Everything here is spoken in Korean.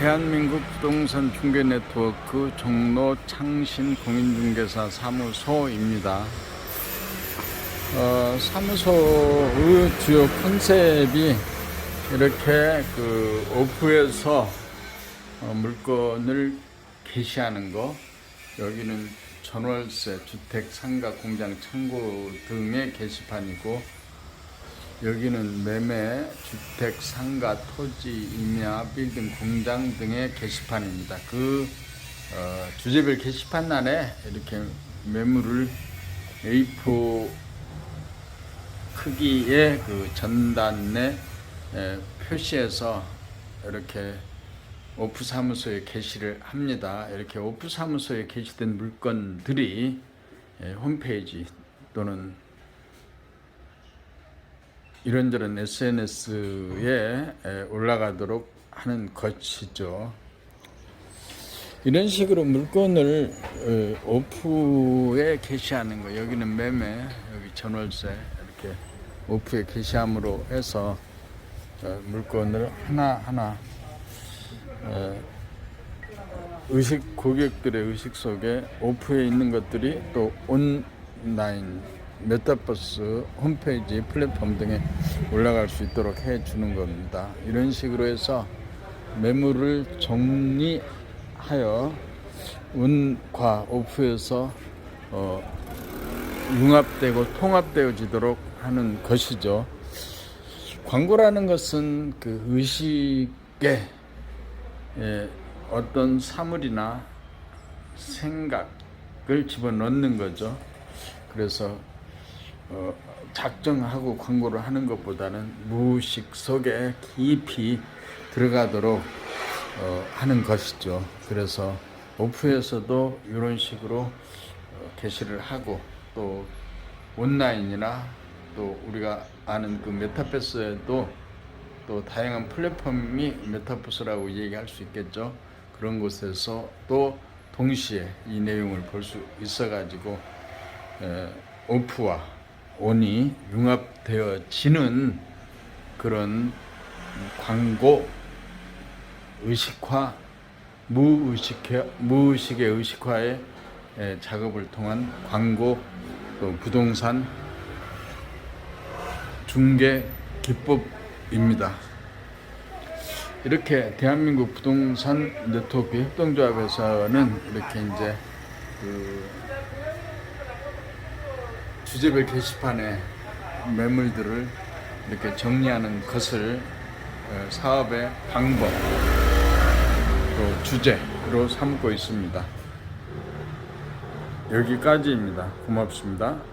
대한민국 부동산 중개 네트워크 종로 창신 공인중개사 사무소입니다. 어, 사무소의 주요 컨셉이 이렇게 그 오프에서 어, 물건을 게시하는 거, 여기는 전월세, 주택, 상가, 공장, 창고 등의 게시판이고, 여기는 매매, 주택, 상가, 토지, 임야, 빌딩, 공장 등의 게시판입니다. 그 어, 주제별 게시판 안에 이렇게 매물을 A4 크기의 그 전단에 에, 표시해서 이렇게 오프 사무소에 게시를 합니다. 이렇게 오프 사무소에 게시된 물건들이 에, 홈페이지 또는 이런저런 SNS에 올라가도록 하는 것이죠. 이런 식으로 물건을 어, 오프에 게시하는 거 여기는 매매 여기 전월세 이렇게 오프에 게시함으로 해서 어, 물건을 하나하나 어, 의식 고객들의 의식 속에 오프에 있는 것들이 또 온라인 메타버스 홈페이지 플랫폼 등에 올라갈 수 있도록 해 주는 겁니다. 이런 식으로 해서 매물을 정리하여 운과 오프에서 어, 융합되고 통합되어지도록 하는 것이죠. 광고라는 것은 그 의식에 예, 어떤 사물이나 생각을 집어넣는 거죠. 그래서 어, 작정하고 광고를 하는 것보다는 무의식 속에 깊이 들어가도록 어, 하는 것이죠. 그래서 오프에서도 이런 식으로 어, 게시를 하고 또 온라인이나 또 우리가 아는 그 메타버스에도 또 다양한 플랫폼이 메타버스라고 얘기할 수 있겠죠. 그런 곳에서 또 동시에 이 내용을 볼 수 있어가지고 에, 오프와 온이 융합되어지는 그런 광고 의식화 무의식 무의식의 의식화의 에, 작업을 통한 광고 또 부동산 중개 기법입니다. 이렇게 대한민국 부동산 네트워크 협동조합에서는 이렇게 이제 그 주제별 게시판에 매물들을 이렇게 정리하는 것을 어, 사업의 방법 또 주제로 삼고 있습니다. 여기까지입니다. 고맙습니다.